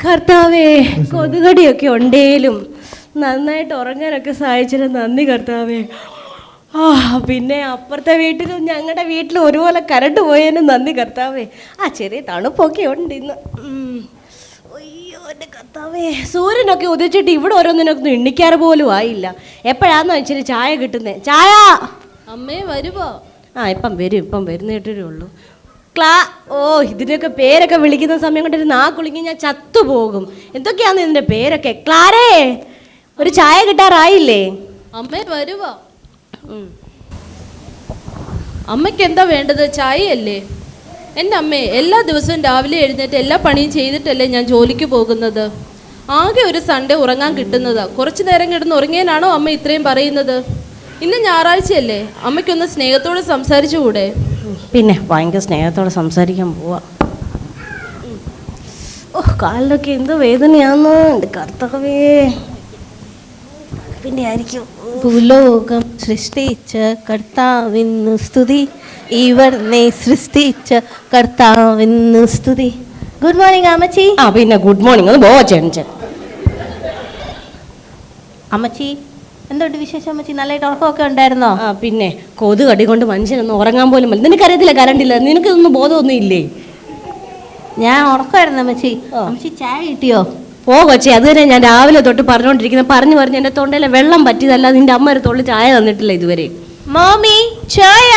കർത്താവേ കൊതുകടിയൊക്കെ ഉണ്ടേലും നന്നായിട്ട് ഉറങ്ങാനൊക്കെ സഹായിച്ചത് നന്ദി കർത്താവേ. ആ പിന്നെ അപ്പുറത്തെ വീട്ടിലും ഞങ്ങളുടെ വീട്ടിലും ഒരുപോലെ കരണ്ട് പോയതിനും നന്ദി കർത്താവേ. ആ ചെറിയ തണുപ്പൊക്കെ ഉണ്ട് ഇന്ന്. ഉം. അയ്യോ എന്റെ കർത്താവേ. സൂര്യനൊക്കെ ഉദിച്ചിട്ട് ഇവിടെ ഓരോന്നിനൊന്നും എണ്ണിക്കാറ് പോലും ആയില്ല. എപ്പോഴാന്ന് വെച്ചിട്ട് ചായ കിട്ടുന്നേ? ചായ! അമ്മേ വരുമോ ആ ഇപ്പം വരും ഇപ്പം വരുന്നേട്ടേ ഉള്ളൂ. ക്ലാ ഓ ഇതിനൊക്കെ പേരൊക്കെ വിളിക്കുന്ന സമയം കൊണ്ട് ഒരു നാ കുളിങ്ങി ഞാൻ ചത്തുപോകും. എന്തൊക്കെയാന്ന് ഇതിന്റെ പേരൊക്കെ? ക്ലാരേ ഒരു ചായ കിട്ടാറായില്ലേ? അമ്മേ വരുവോ? അമ്മയ്ക്ക് എന്താ വേണ്ടത്? ചായയല്ലേ? എന്റെ അമ്മേ എല്ലാ ദിവസവും രാവിലെ എഴുന്നേറ്റ് എല്ലാ പണിയും ചെയ്തിട്ടല്ലേ ഞാൻ ജോലിക്ക് പോകുന്നത്? ആകെ ഒരു സൺഡേ ഉറങ്ങാൻ കിട്ടുന്നതാ. കുറച്ചു നേരം കിടന്ന് ഉറങ്ങിയാനാണോ അമ്മ ഇത്രയും പറയുന്നത്? ഇന്ന് ഞായറാഴ്ചയല്ലേ? അമ്മയ്ക്കൊന്ന് സ്നേഹത്തോടെ സംസാരിച്ചുകൂടെ? പിന്നെ ഭയങ്കര സ്നേഹത്തോടെ സംസാരിക്കാൻ പോവാ. ഓഹ് ഓ കാലിലൊക്കെ എന്ത് വേദനയാന്ന്? എന്റെ കർത്താവേ. പിന്നെ ആയിരിക്കും. ഭൂലോകം സൃഷ്ടിച്ച കർത്താവിന് സ്തുതി. ഇവർന്നെ സൃഷ്ടിച്ച കർത്താവിന് സ്തുതി. ഗുഡ് മോർണിംഗ് അമ്മച്ചി. ആ പിന്നെ ഗുഡ് മോർണിംഗ് ഒന്ന് ബോ ചേച്ചൻ അമ്മച്ചി എന്തുണ്ട് വിശേഷം അമ്മച്ചി? നല്ലതായിട്ട് ഉറക്കമൊക്കെ ഉണ്ടായിരുന്നോ? ആ പിന്നെ കൊതു കടി കൊണ്ട് മനുഷ്യനൊന്നും ഉറങ്ങാൻ പോലും പറ്റില്ല നിനക്കറിയത്തില്ല നിനക്ക് നിനക്കിതൊന്നും ബോധമൊന്നും ഇല്ലേ? ഞാൻ ഉറക്കമായിരുന്നു അമ്മച്ചി. അമ്മച്ചി ചായ കിട്ടിയോ? പോ കൊച്ചേ. തന്നെ ഞാൻ രാവിലെ തൊട്ട് പറഞ്ഞുകൊണ്ടിരിക്കുന്നത് പറഞ്ഞു പറഞ്ഞ് എന്റെ തൊണ്ടയിലെ വെള്ളം പറ്റിയതല്ല നിന്റെ അമ്മ ഒരു തൊള്ളി ചായ തന്നിട്ടില്ല ഇതുവരെ. മോമി ചായ?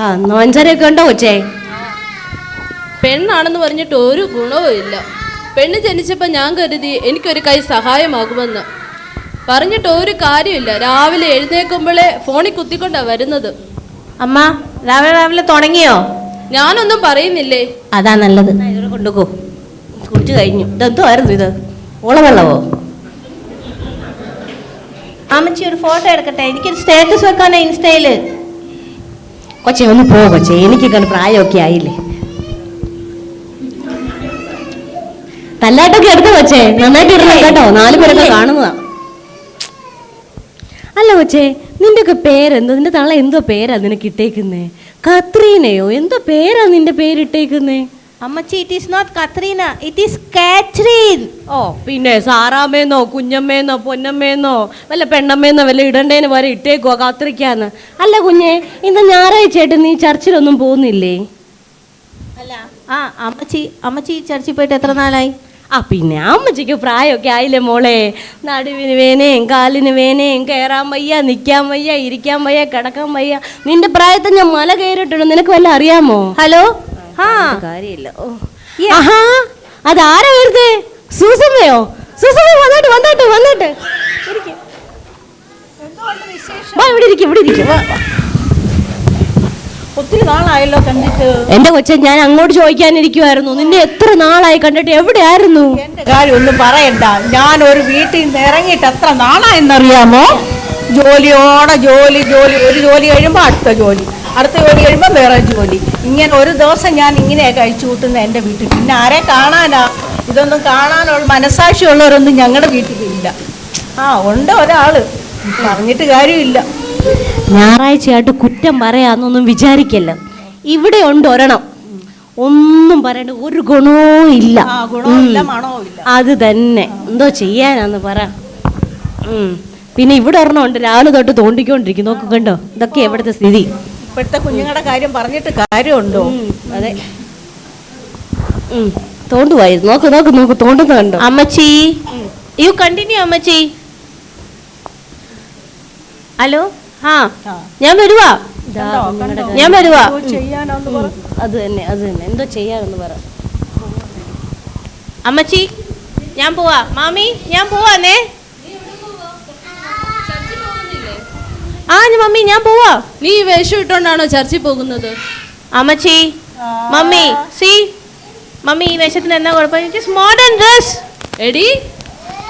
ആ നോഞ്ചരയൊക്കെ ഉണ്ടോ കൊച്ചേ? പെണ്ണാണെന്ന് പറഞ്ഞിട്ട് ഒരു ഗുണവും ഇല്ല. പെണ്ണ് ജനിച്ചപ്പോൾ ഞാൻ കരുതി എനിക്കൊരു കൈ സഹായമാകുമെന്ന്. പറഞ്ഞിട്ട് ഒരു കാര്യമില്ല രാവിലെ എഴുന്നേൽക്കുമ്പോഴേ ഫോണിൽ കുത്തിക്കൊണ്ടാ വരുന്നത്. അമ്മ രാവിലെ രാവിലെ തുടങ്ങിയോ? ഞാനൊന്നും പറയുന്നില്ലേ? അതാ നല്ലത്. കൊണ്ടുപോ കുടിച്ചു കഴിഞ്ഞു. ഇതെന്തോ ആയിരുന്നു ഇത്? ഓളവെള്ളവോ അമ്മച്ചി ഒരു ഫോട്ടോ എടുക്കട്ടെ. എനിക്കൊരു സ്റ്റാറ്റസ് വെക്കാനാ ഇൻസ്റ്റയിൽ. കൊച്ചേ ഒന്ന് പോ കൊച്ചെ. എനിക്ക് കണ്ട് പ്രായമൊക്കെ ആയില്ലേ? തല്ലാട്ടൊക്കെ എടുത്തു കൊച്ചേ. നന്നായിട്ട് ഇടണം കേട്ടോ. നാല് പേരൊക്കെ കാണുന്നതാ. അല്ല കൊച്ചേ നിന്റെ ഒക്കെ പേരെന്തോ? നിന്റെ തള്ള എന്തോ പേരാ നിനക്ക് ഇട്ടേക്കുന്നേ? കത്രീനയോ? എന്തോ പേരാ നിന്റെ പേരിട്ടേക്കുന്നേ? അമ്മച്ചി it is not Katrina it is Kathryn ഓ പിന്നെ സാറാമ്മേന്നോ കുഞ്ഞമ്മേന്നോ പൊന്നമ്മേന്നോ വല്ല പെണ്ണമ്മേന്നോ വല്ല ഇടണ്ടേന് വരെ ഇട്ടേക്കോ കാത്തിരിക്കാന്ന്. അല്ല കുഞ്ഞെ ഇന്ന് ഞായറാഴ്ച ആയിട്ട് നീ ചർച്ചിലൊന്നും പോകുന്നില്ലേ അല്ല ആ അമ്മച്ചി അമ്മച്ചി ചർച്ചിൽ പോയിട്ട് എത്ര നാളായി? ആ പിന്നെ അമ്മച്ചിക്ക് പ്രായമൊക്കെ ആയില്ലേ മോളെ. നടുവിന് വേനയും കാലിന് വേനയും കയറാൻ വയ്യ നിൽക്കാൻ വയ്യ ഇരിക്കാൻ വയ്യ കിടക്കാൻ വയ്യ. നിന്റെ പ്രായത്തെ ഞാൻ മല കയറിയിട്ടുണ്ട് നിനക്ക് വല്ല അറിയാമോ? ഹലോ? കാര്യമില്ല. ഓ. ആഹാ. അതാരാ വരുന്നേ സൂസമ്മയോ സൂസമ്മ വന്നിട്ട് വന്നിട്ട് വന്നിട്ട്. ഇരിക്ക്. വാ ഇവിടെ ഇരിക്കും ഇവിടെ ഇരിക്കും. വാ വാ. ഒത്തിരി നാളായല്ലോ കണ്ടിട്ട്. എന്റെ കൊച്ചെ ഞാൻ അങ്ങോട്ട് ചോദിക്കാനിരിക്കുമായിരുന്നു നിന്നെ എത്ര നാളായി കണ്ടിട്ട് എവിടെയായിരുന്നു? കാര്യമൊന്നും കാര്യം ഒന്നും പറയണ്ട. ഞാൻ ഒരു വീട്ടിൽ നിന്ന് ഇറങ്ങിയിട്ട് എത്ര നാളായെന്നറിയാമോ? ജോലിയോടെ ജോലി ജോലി. ഒരു ജോലി കഴിയുമ്പോൾ അടുത്ത ജോലി. അടുത്ത ജോലി കഴിയുമ്പോൾ വേറെ ജോലി. ഇങ്ങനെ ഒരു ദിവസം ഞാൻ ഇങ്ങനെ കഴിച്ചു കൂട്ടുന്ന എന്റെ വീട്ടിൽ. പിന്നെ ആരെ കാണാനാ? ഇതൊന്നും കാണാനുള്ള മനസാക്ഷിയുള്ളവരൊന്നും ഞങ്ങളുടെ വീട്ടിലില്ല. ആ ഉണ്ട് ഒരാൾ പറഞ്ഞിട്ട് കാര്യമില്ല. ഞായറാഴ്ചയായിട്ട് കുറ്റം പറയാന്നൊന്നും വിചാരിക്കല്ല. ഇവിടെ ഉണ്ട് ഒരെണ്ണം. ഒന്നും പറയണ്ട ഒരു ഗുണവും ഇല്ല. അത് തന്നെ. എന്തോ ചെയ്യാനാന്ന് പറ. പിന്നെ ഇവിടെ ഒരെണ്ണം ഉണ്ട്. രാവിലെ തൊട്ട് തോണ്ടിക്കൊണ്ടിരിക്കും നോക്ക് കണ്ടോ? ഇതൊക്കെ എവിടുത്തെ സ്ഥിതി? ഇപ്പോഴത്തെ കുഞ്ഞുങ്ങളുടെ കാര്യം പറഞ്ഞിട്ട് കാര്യമുണ്ടോ? അതെ. തോണ്ടുവായിരുന്നു. നോക്ക് നോക്ക് നോക്ക് തോണ്ടുന്ന കണ്ടോ? അമ്മച്ചി. യു കണ്ടിന്യൂ അമ്മച്ചി. ഹലോ? ആ. ഞാൻ വരുവാ. ഞാൻ വരുവാ അത് തന്നെ അത് തന്നെ. എന്തോ ചെയ്യാനെന്ന് പറ. അമ്മച്ചി ഞാൻ പോവാ. മാമി ഞാൻ പോവാന്നേ ആ ഞാൻ- പോവാ. നീ ഈ വേഷം ഇട്ടോണ്ടാണോ ചർച്ചിൽ പോകുന്നത്? അമ്മച്ചി മമ്മി സി മമ്മി ഈ വേഷത്തിന് എന്നാ കുഴപ്പം? മോഡേൺ ഡ്രസ് എടി.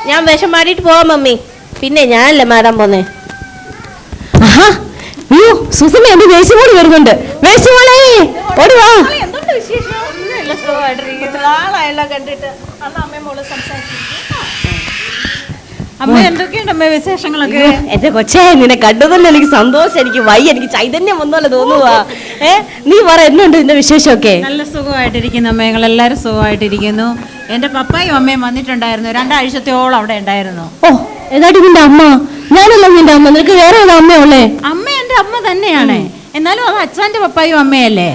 ഞാൻ വേഷം മാറിയിട്ട് പോവാ മമ്മി. പിന്നെ ഞാനല്ലേ മാറാൻ പോന്നേ? അയ്യോ സുസമ്മ എന്റെ വേശമോൾ വരുന്നുണ്ട്. വേശമോളെ ഓടി വാ. എന്തുണ്ട് വിശേഷം? കണ്ടിട്ട്. അന്ന് അമ്മയും മോൾ സംസാരിച്ചിരിക്കും അമ്മ എന്തൊക്കെയുണ്ട് അമ്മ വിശേഷങ്ങളൊക്കെ? എന്റെ കൊച്ചേ നിന്നെ കണ്ടതന്നെ എനിക്ക് സന്തോഷം എനിക്ക് വയ്യ എനിക്ക് ചൈതന്യം വന്നോലെ തോന്നുവാ. ഏ നീ പറ എന്നുണ്ട് നിന്റെ വിശേഷമൊക്കെ? നല്ല സുഖമായിട്ടിരിക്കുന്നു അമ്മ ഞങ്ങളെല്ലാവരും സുഖമായിട്ടിരിക്കുന്നു. എന്റെ പപ്പായും അമ്മയും വന്നിട്ടുണ്ടായിരുന്നു രണ്ടാഴ്ചത്തോളം അവിടെ ഉണ്ടായിരുന്നു. ഓ ഏതാടി നിന്റെ അമ്മ? ഞാനല്ല നിന്റെ അമ്മ നിനക്ക് വേറെ ഏതാ അമ്മയുള്ളേ? അമ്മ എന്റെ അമ്മ തന്നെയാണ്. എന്നാലും അത് അച്ഛന്റെ പപ്പായും അമ്മയല്ലേ?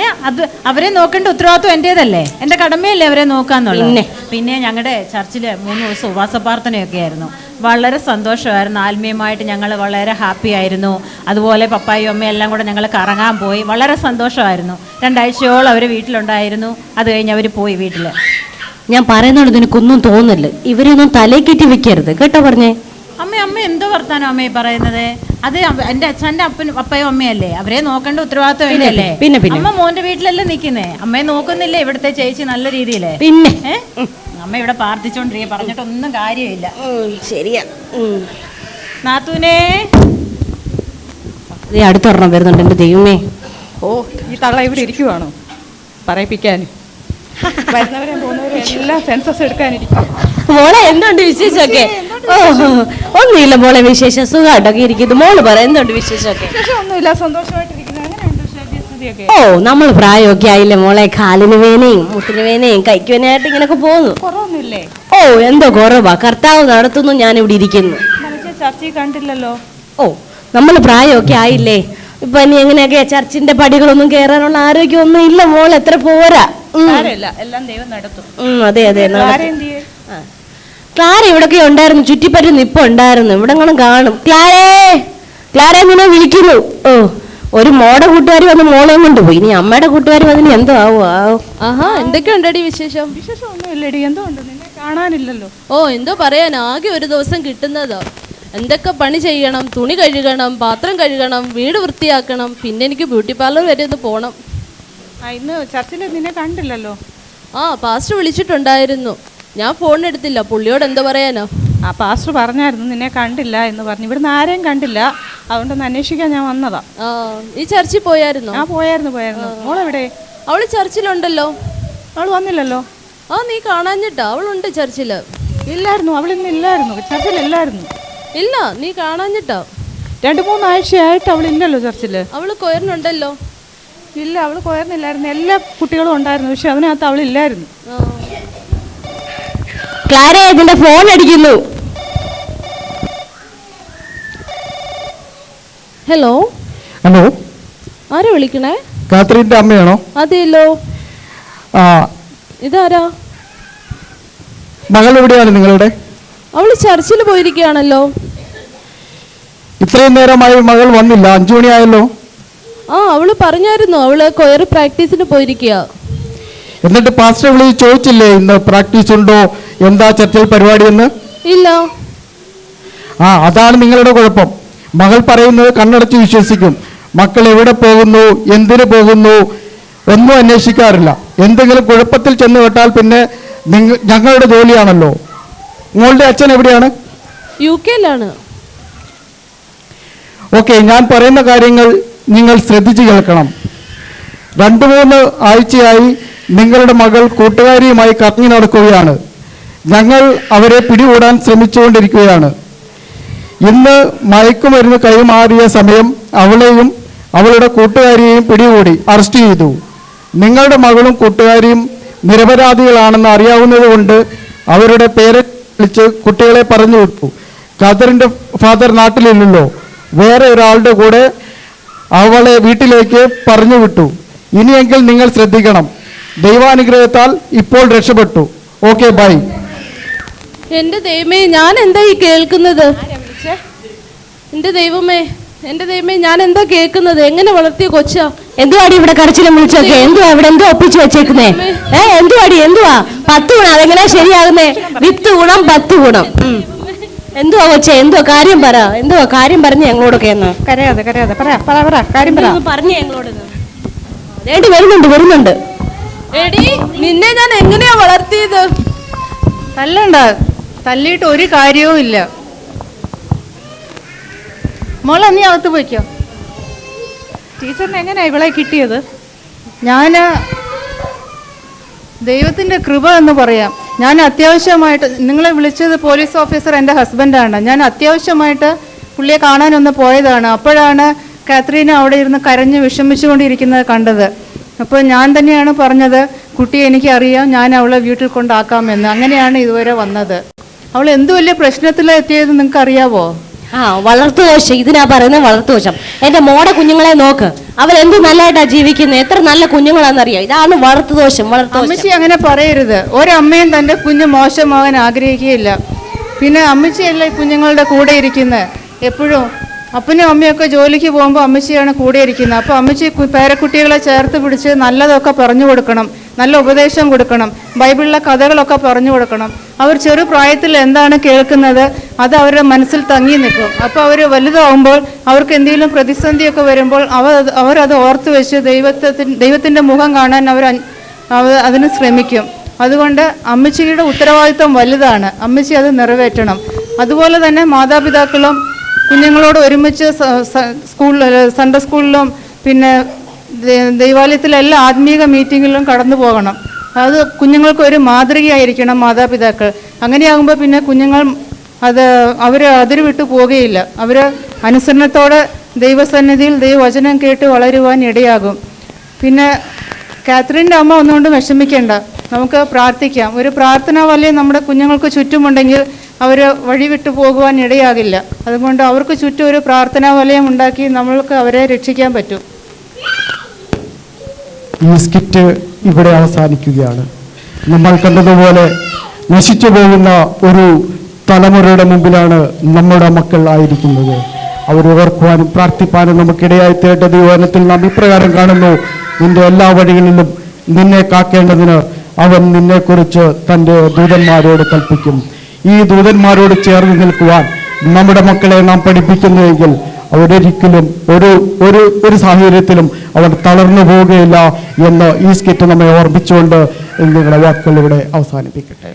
ഏ അത് അവരെ നോക്കേണ്ട ഉത്തരവാദിത്വം എന്റേതല്ലേ എന്റെ കടമയല്ലേ അവരെ നോക്കാന്നുള്ളത്? പിന്നെ? ഞങ്ങളുടെ ചർച്ചിൽ മൂന്ന് ദിവസം ഉപവാസ പ്രാർത്ഥനയൊക്കെ ആയിരുന്നു വളരെ സന്തോഷമായിരുന്നു. ആത്മീയമായിട്ട് ഞങ്ങൾ വളരെ ഹാപ്പി ആയിരുന്നു. അതുപോലെ പപ്പായും അമ്മയും എല്ലാം കൂടെ ഞങ്ങൾ കറങ്ങാൻ പോയി. വളരെ സന്തോഷമായിരുന്നു. രണ്ടാഴ്ചയോളം അവർ വീട്ടിലുണ്ടായിരുന്നു. അത് കഴിഞ്ഞ് അവർ പോയി വീട്ടിൽ ഞാൻ പറയുന്നുണ്ട് നിനക്കൊന്നും തോന്നില്ല ഇവരെയൊന്നും തലേ വെക്കരുത്. കേട്ടോ പറഞ്ഞേ? അമ്മ അമ്മ എന്തോ വർത്താനോ അമ്മ പറയുന്നത്? അത് എന്റെ അച്ഛന്റെ അപ്പൻ അപ്പയും അമ്മയല്ലേ? അവരെ നോക്കേണ്ട ഉത്തരവാദിത്വം അല്ലേ പിന്നെ, പിന്നെ. അമ്മ മോന്റെ വീട്ടിലല്ലേ നിക്കുന്നേ അമ്മയെ നോക്കുന്നില്ലേ ഇവിടുത്തെ ചേച്ചി നല്ല രീതിയിൽ? പിന്നെ. അമ്മ ഇവിടെ പ്രാർത്ഥിച്ചോണ്ടിരിക്കുക പറഞ്ഞിട്ടൊന്നും കാര്യമില്ല. ശരിയാ. നാത്തൂനെ. ദേ അടുത്തൊരെണ്ണം വരുന്നുണ്ട് എന്റെ ദൈവമേ. ഓ ഈ തള്ള ഇവിടെ ഇരിക്കുവാണോ? പറയിപ്പിക്കാൻ. വരുന്നവരെ പോകുന്നവരെ എല്ലാം സെൻസസ് എടുക്കാനിരിക്കും മോളെ എന്തുണ്ട് വിശേഷമൊക്കെ? ഒന്നുമില്ല മോളെ വിശേഷം സുഖമായിട്ടൊക്കെ ഇരിക്കുന്നു. മോൾ പറ എന്തുണ്ട് വിശേഷമൊക്കെ. വിശേഷം ഒന്നുമില്ല സന്തോഷമായിട്ടിരിക്കുന്നു. അങ്ങനെയുണ്ട് ശരീരസ്ഥിതിയൊക്കെ ഓ നമ്മൾ പ്രായമൊക്കെ ആയില്ലേ മോളെ? കാലിന് വേനയും മുട്ടിന് വേനയും കൈക്ക് വേനയായിട്ട് ഇങ്ങനെയൊക്കെ പോകുന്നു. കുറവൊന്നുമില്ലേ? ഓ എന്തോ കുറവാ. കർത്താവ് നടത്തുന്നു ഞാൻ ഇവിടെ ഇരിക്കുന്നു. മനുഷ്യ ചർച്ചയിൽ കണ്ടില്ലല്ലോ. ഓ നമ്മൾ പ്രായമൊക്കെ ആയില്ലേ? ഇപ്പൊ ഇനി എങ്ങനെയൊക്കെ ചർച്ചിന്റെ പടികളൊന്നും കയറാനുള്ള ആരോഗ്യമൊന്നും ഇല്ല മോൾ എത്ര പോരാ. ഉം. സാരമില്ല എല്ലാം ദൈവം നടത്തും. ഉം, അതെ അതെ. ക്ലാര ഇവിടൊക്കെ ഉണ്ടായിരുന്നു ചുറ്റിപ്പറ്റി നിപ്പുണ്ടായിരുന്നു ഉണ്ടായിരുന്നു. ഇവിടെ കാണും. ക്ലാരേ ക്ലാര നിന്നെ വിളിക്കുന്നു. ഓ ഒരു മോടെ കൂട്ടുകാരി വന്ന് മോളെയും കൊണ്ടുപോയി. ഇനി അമ്മയുടെ കൂട്ടുകാരി വന്നിന് എന്തോ ആവോ ആവോ ആഹാ എന്തൊക്കെയുണ്ടടി വിശേഷം? വിശേഷം ഒന്നുമില്ലടി എന്തോ ഉണ്ട് നിന്നെ കാണാനില്ലല്ലോ. ഓ എന്തോ പറയാൻ ആകെ ഒരു ദിവസം കിട്ടുന്നതോ. എന്തൊക്കെ പണി ചെയ്യണം തുണി കഴുകണം പാത്രം കഴുകണം വീട് വൃത്തിയാക്കണം പിന്നെ എനിക്ക് ബ്യൂട്ടി പാർലർ വരെ ഒന്ന് പോകണം ആ ഇന്ന് ചർച്ചിൽ നിന്നെ കണ്ടില്ലല്ലോ. ആ പാസ്റ്റ് വിളിച്ചിട്ടുണ്ടായിരുന്നു. ഞാൻ ഫോൺ എടുത്തില്ല. പുള്ളിയോട് എന്താ പറയാനോ? ആ പാസ്റ്റർ പറഞ്ഞായിരുന്നു നിന്നെ കണ്ടില്ല എന്ന് പറഞ്ഞു. ഇവിടുന്ന് ആരെയും കണ്ടില്ല. അതുകൊണ്ടൊന്ന് അന്വേഷിക്കാൻ ഞാൻ വന്നതാ. ആ ഈ ചർച്ചിൽ പോയായിരുന്നോ? ആ പോയായിരുന്നു പോയായിരുന്നു. മോളെവിടെ? അവൾ ചർച്ചിലുണ്ടല്ലോ അവൾ വന്നില്ലല്ലോ. ആ നീ കാണാഞ്ഞിട്ടാ? അവളുണ്ട് ചർച്ചിൽ ഇല്ലായിരുന്നു അവൾ ഇന്ന് ഇല്ലായിരുന്നു. ചർച്ചിൽ ഇല്ലായിരുന്നു. ഇല്ല നീ കാണാഞ്ഞിട്ടാ. രണ്ട് മൂന്നാഴ്ചയായിട്ട് അവൾ ഇല്ലല്ലോ ചർച്ചിൽ അവൾ കൊയറിനുണ്ടല്ലോ. ഇല്ല അവൾ പോയിരുന്നില്ലായിരുന്നു എല്ലാ കുട്ടികളും ഉണ്ടായിരുന്നു പക്ഷെ അതിനകത്ത് അവൾ ഇല്ലായിരുന്നു. ആ. ക്ലാരേ ഫോൺ അടിക്കുന്നു. ഹലോ ഹലോ ആരാ വിളിക്കണേ? കാത്രീന്റെ അമ്മയാണോ? അതെയല്ലോ. ആ. ഇതാരാ? മകൾ എവിടെയാണ് നിങ്ങളുടെ? അവൾ ചർച്ചിൽ പോയിരിക്കുകയാണല്ലോ. ഇത്രയും നേരമായി മകൾ വന്നില്ല. അഞ്ചു മണിയായല്ലോ. ആ അവൾ പറഞ്ഞായിരുന്നു. അവൾ കൊയർ പ്രാക്ടീസിന് പോയിരിക്കുക. എന്നിട്ട് പാസ്റ്റർ വിളിച്ച് ചോദിച്ചില്ലേ ഇന്ന് പ്രാക്ടീസ് ഉണ്ടോ? എന്താ ചർച്ചയിൽ പരിപാടി എന്ന്? ഇല്ല. ആ അതാണ് നിങ്ങളുടെ കുഴപ്പം. മകൾ പറയുന്നത് കണ്ണടച്ച് വിശ്വസിക്കും. മക്കൾ എവിടെ പോകുന്നു? എന്തിനു പോകുന്നു? ഒന്നും അന്വേഷിക്കാറില്ല. എന്തെങ്കിലും കുഴപ്പത്തിൽ ചെന്ന് വിട്ടാൽ പിന്നെ ഞങ്ങളുടെ ജോലിയാണല്ലോ. നിങ്ങളുടെ അച്ഛൻ എവിടെയാണ്? യു കെയിലാണ്. ഓക്കെ ഞാൻ പറയുന്ന കാര്യങ്ങൾ നിങ്ങൾ ശ്രദ്ധിച്ചു കേൾക്കണം. രണ്ടു മൂന്ന് ആഴ്ചയായി നിങ്ങളുടെ മകൾ കൂട്ടുകാരിയുമായി കറങ്ങി നടക്കുകയാണ്. ഞങ്ങൾ അവരെ പിടികൂടാൻ ശ്രമിച്ചുകൊണ്ടിരിക്കുകയാണ്. ഇന്ന് മയക്കുമരുന്ന് കൈമാറിയ സമയം അവളെയും അവളുടെ കൂട്ടുകാരിയെയും പിടികൂടി അറസ്റ്റ് ചെയ്തു. നിങ്ങളുടെ മകളും കൂട്ടുകാരിയും നിരപരാധികളാണെന്ന് അറിയാവുന്നതുകൊണ്ട് അവരുടെ പേരെ വിളിച്ച് കുട്ടികളെ പറഞ്ഞു വിട്ടു. ഖദറിന്റെ ഫാദർ നാട്ടിലില്ലല്ലോ. വേറെ ഒരാളുടെ കൂടെ അവളെ വീട്ടിലേക്ക് പറഞ്ഞു വിട്ടു. ഇനിയെങ്കിൽ നിങ്ങൾ ശ്രദ്ധിക്കണം. ദൈവാനുഗ്രഹത്താൽ ഇപ്പോൾ രക്ഷപ്പെട്ടു. Okay bye. എന്റെ ദൈവമേ ഞാൻ എന്താ ഈ കേൾക്കുന്നത്? എന്റെ ദൈവമേ എന്റെ ദൈവമേ ഞാൻ എന്താ കേൾക്കുന്നത്? എങ്ങനെ വളർത്തിയ കൊച്ചാ? എന്തുവാടി ഇവിടെ കരച്ചിലും വിളിച്ചൊക്കെ? എന്തുവാ ഇവിടെ എന്തോ ഒപ്പിച്ചു വെച്ചേക്കുന്നേ? ഏ എന്തുവാടി എന്തുവാ? പത്ത് ഗുണം അതെങ്ങനെ ശരിയാകുന്നേ? വിത്ത് ഗുണം പത്ത് ഗുണം. എന്തുവാ കൊച്ചേ? എന്തുവാ? കാര്യം പറ. എന്തുവാ? കാര്യം പറഞ്ഞു ഞങ്ങളോടൊക്കെ എന്ന് കരയാതെ കരയാതെ. പറ പറ പറ. കാര്യം പറ. പറഞ്ഞു ഞങ്ങളോട് വേണ്ടി വരുന്നുണ്ട് വരുന്നുണ്ട്. എടി നിന്നെ ഞാൻ എങ്ങനെയാ വളർത്തിയത്? തല്ലണ്ട തല്ലിയിട്ട് ഒരു കാര്യവും ഇല്ല. മോളെ നീ അകത്ത് പോയിക്കോ. ടീച്ചറിന് എങ്ങനെയാ ഇവളെ കിട്ടിയത്? ഞാൻ ദൈവത്തിന്റെ കൃപ എന്ന് പറയാം. ഞാൻ അത്യാവശ്യമായിട്ട് നിങ്ങളെ വിളിച്ചത് പോലീസ് ഓഫീസർ എന്റെ ഹസ്ബൻഡാണ്. ഞാൻ അത്യാവശ്യമായിട്ട് പുള്ളിയെ കാണാനൊന്ന് പോയതാണ്. അപ്പോഴാണ് കാത്രീന അവിടെ ഇരുന്ന് കരഞ്ഞ് വിഷമിച്ചുകൊണ്ടിരിക്കുന്നത് കണ്ടത്. അപ്പോൾ ഞാൻ തന്നെയാണ് പറഞ്ഞത് കുട്ടിയെ എനിക്കറിയാം ഞാൻ അവളെ വീട്ടിൽ കൊണ്ടാക്കാമെന്ന് അങ്ങനെയാണ് ഇതുവരെ വന്നത്. അവൾ എന്ത് വലിയ പ്രശ്നത്തിലെത്തിയത് നിങ്ങൾക്ക് അറിയാവോ ആ വളർത്തു ദോഷം. ഇതിനാ പറയുന്നത് വളർത്തുദോഷം എന്റെ മോടെ കുഞ്ഞുങ്ങളെ നോക്ക്. അവരെന്ത് നല്ലതായിട്ടാ ജീവിക്കുന്നത് എത്ര നല്ല കുഞ്ഞുങ്ങളാണെന്നറിയോ? ഇതാണ് വളർത്തു അമ്മച്ചി അങ്ങനെ പറയരുത്. ഒരമ്മയും തന്റെ കുഞ്ഞ് മോശമാകാൻ ആഗ്രഹിക്കുകയില്ല. പിന്നെ അമ്മച്ചിയല്ല ഈ കുഞ്ഞുങ്ങളുടെ കൂടെ ഇരിക്കുന്നത് എപ്പോഴും അപ്പനും അമ്മയൊക്കെ ജോലിക്ക് പോകുമ്പോൾ അമ്മച്ചിയാണ് കൂടെ ഇരിക്കുന്നത് അപ്പോൾ അമ്മച്ചി പേരക്കുട്ടികളെ ചേർത്ത് പിടിച്ച് നല്ലതൊക്കെ പറഞ്ഞു കൊടുക്കണം. നല്ല ഉപദേശം കൊടുക്കണം. ബൈബിളിലെ കഥകളൊക്കെ പറഞ്ഞു കൊടുക്കണം. അവർ ചെറു പ്രായത്തിൽ എന്താണ് കേൾക്കുന്നത് അത് അവരുടെ മനസ്സിൽ തങ്ങി നിൽക്കും. അപ്പോൾ അവർ വലുതാവുമ്പോൾ അവർക്ക് എന്തെങ്കിലും പ്രതിസന്ധിയൊക്കെ വരുമ്പോൾ അവർ അവരത് ഓർത്ത് വെച്ച് ദൈവത്തിന് ദൈവത്തിന്റെ മുഖം കാണാൻ അവർ അവ- അതിന് ശ്രമിക്കും. അതുകൊണ്ട് അമ്മച്ചിയുടെ ഉത്തരവാദിത്വം വലുതാണ്. അമ്മച്ചി അത് നിറവേറ്റണം. അതുപോലെ തന്നെ മാതാപിതാക്കളും കുഞ്ഞുങ്ങളോട് ഒരുമിച്ച് സ്കൂളിൽ സൺഡേ സ്കൂളിലും പിന്നെ ദൈവാലയത്തിലെല്ലാ ദൈവാലയത്തിലെ ആത്മീക മീറ്റിങ്ങിലും കടന്നു പോകണം. അത് കുഞ്ഞുങ്ങൾക്ക് ഒരു മാതൃകയായിരിക്കണം മാതാപിതാക്കൾ. അങ്ങനെയാകുമ്പോൾ പിന്നെ കുഞ്ഞുങ്ങൾ അത് അവർ അതിര് വിട്ടു പോകുകയില്ല അവർ അനുസരണത്തോടെ ദൈവസന്നിധിയിൽ ദൈവവചനം കേട്ട് വളരുവാൻ ഇടയാകും. പിന്നെ കാത്രീന്റെ അമ്മ ഒന്നുകൊണ്ട് വിഷമിക്കേണ്ട. നമുക്ക് പ്രാർത്ഥിക്കാം. ഒരു പ്രാർത്ഥന വലയം നമ്മുടെ കുഞ്ഞുങ്ങൾക്ക് ചുറ്റുമുണ്ടെങ്കിൽ അവർ വഴി വിട്ടു പോകുവാൻ ഇടയാകില്ല. അതുകൊണ്ട് അവർക്ക് ചുറ്റും ഒരു പ്രാർത്ഥനാ വലയം ഉണ്ടാക്കി നമ്മൾക്ക് അവരെ രക്ഷിക്കാൻ പറ്റും. ഈ സ്കിറ്റ് ഇവിടെ അവസാനിക്കുകയാണ്. നമ്മൾ കണ്ടതുപോലെ നശിച്ചു പോകുന്ന ഒരു തലമുറയുടെ മുമ്പിലാണ് നമ്മുടെ മക്കൾ ആയിരിക്കുന്നത്. അവർ ഓർക്കുവാനും പ്രാർത്ഥിപ്പാനും നമുക്കിടയായി തേട്ട ദൈവത്തിൽ നാം ഇപ്രകാരം കാണുന്നു. നിന്റെ എല്ലാ വഴികളിലും നിന്നെ കാക്കേണ്ടതിന് അവൻ നിന്നെക്കുറിച്ച് തന്റെ ദൂതന്മാരോട് കൽപ്പിക്കും. ഈ ദൂതന്മാരോട് ചേർന്ന് നിൽക്കുവാൻ നമ്മുടെ മക്കളെ നാം പഠിപ്പിക്കുന്നുവെങ്കിൽ അവരൊരിക്കലും ഒരു ഒരു ഒരു സാഹചര്യത്തിലും അവർ തളർന്നു പോവുകയില്ല എന്ന് ഈ സ്കിറ്റ് നമ്മെ ഓർമ്മിച്ചുകൊണ്ട് നിങ്ങളുടെ വാക്കുകൾ ഇവിടെ അവസാനിപ്പിക്കട്ടെ.